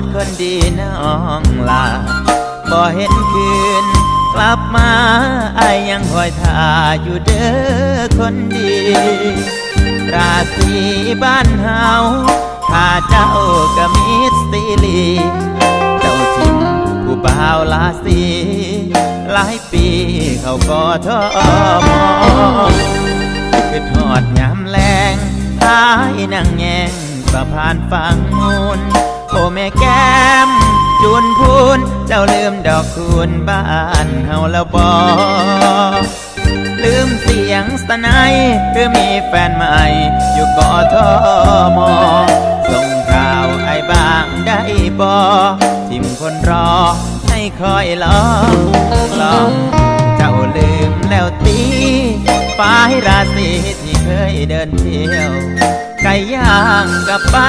ดคนดีน้องลาบ่เห็นคืน กลับมาอายยังคอยท่าอยู่เด้อคนดี ราตรีบ้านเฮาข้าเจ้าก็มิตรสิลีเจ้าทิมผู้บ่าวลาสีหลายปีเขาก็ทอมอคือทอดยามแรงท้ายนั่งแยงสะพานฟังมูล โอ้แม่แก้มจูนพูนเจ้าลืมดอกคูณบ้านเฮาแล้วบอลืมเสียงสนายหรือมีแฟนใหม่ อยู่กอทอมอส่งข่าวไอ้บ้างได้บอทิมคนรอให้คอยลองลองเจ้าลืมแล้วตีฟ้ายราศีที่เคยเดินเที่ยวไก่ย่างกับบ้าน